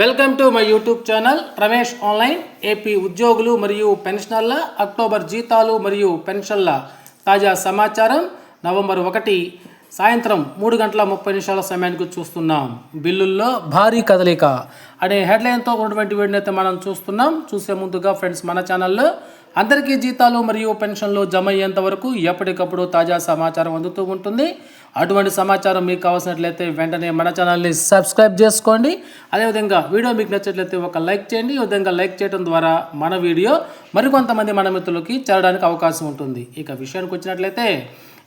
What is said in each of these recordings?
Welcome to my YouTube channel Ramesh online. AP ఉద్యోగులు మరియు పెన్షనర్ల October జీతాలు మరియు పెన్షన్ల తాజా సమాచారం. నవంబర్ ఒకటి సాయంత్రం మూడు గంటల ముప్పై నిమిషాల సమయానికి చూస్తున్నాం. బిల్లుల్లో భారీ కదలిక. అనే హెడ్లైన్తో ఉన్నటువంటి వీడిని అయితే మనం చూస్తున్నాం. చూసే ముందుగా ఫ్రెండ్స్ మన ఛానల్లో అందరికీ జీతాలు మరియు పెన్షన్లు జమ అయ్యేంత వరకు ఎప్పటికప్పుడు తాజా సమాచారం అందుతూ ఉంటుంది. అటువంటి సమాచారం మీకు కావాల్సినట్లయితే వెంటనే మన ఛానల్ని సబ్స్క్రైబ్ చేసుకోండి. అదేవిధంగా వీడియో మీకు నచ్చినట్లయితే ఒక లైక్ చేయండి. ఈ విధంగా లైక్ చేయడం ద్వారా మన వీడియో మరికొంతమంది మన మిత్రులకి చేరడానికి అవకాశం ఉంటుంది. ఇక విషయానికి వచ్చినట్లయితే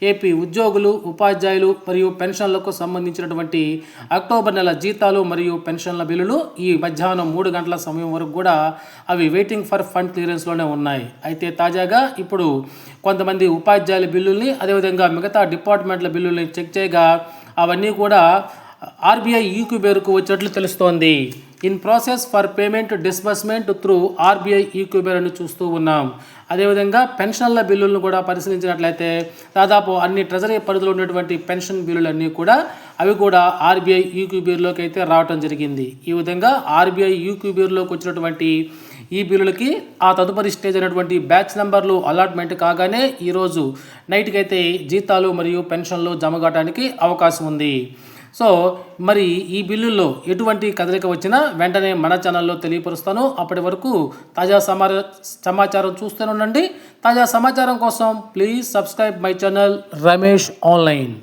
ఏపీ ఉద్యోగులు ఉపాధ్యాయులు మరియు పెన్షన్లకు సంబంధించినటువంటి అక్టోబర్ నెల జీతాలు మరియు పెన్షన్ల బిల్లులు ఈ ఈ మధ్యాహ్నం మూడు గంటల సమయం వరకు కూడా అవి వెయిటింగ్ ఫర్ ఫండ్ క్లియరెన్స్లోనే ఉన్నాయి. అయితే తాజాగా ఇప్పుడు కొంతమంది ఉపాధ్యాయుల బిల్లుల్ని అదేవిధంగా మిగతా డిపార్ట్మెంట్ల బిల్లుల్ని చెక్ చేయగా అవన్నీ కూడా ఆర్బీఐ ఈక్యూబేర్కు వచ్చినట్లు తెలుస్తోంది. In process for payment disbursement through RBI eKuber అని చూస్తూ ఉన్నాం. అదేవిధంగా పెన్షన్ల బిల్లులను కూడా పరిశీలించినట్లయితే దాదాపు అన్ని ట్రెజరీ పరిధిలో ఉన్నటువంటి పెన్షన్ బిల్లులన్నీ కూడా అవి కూడా ఆర్బీఐ ఈక్యూబీర్లోకి అయితే రావటం జరిగింది. ఈ విధంగా ఆర్బీఐ ఈక్యూబీర్లోకి వచ్చినటువంటి ఈ బిల్లులకి ఆ తదుపరి స్టేజ్ అయినటువంటి బ్యాచ్ నెంబర్లు అలాట్మెంట్ కాగానే ఈరోజు నైట్కి అయితే జీతాలు మరియు పెన్షన్లు జమ కావడానికి అవకాశం ఉంది. సో మరి ఈ బిల్లుల్లో ఎటువంటి కదలిక వచ్చినా వెంటనే మన ఛానల్లో తెలియపరుస్తాను. అప్పటి వరకు తాజా సమా సమాచారం చూస్తూనే ఉండండి. తాజా సమాచారం కోసం please subscribe my channel Ramesh online.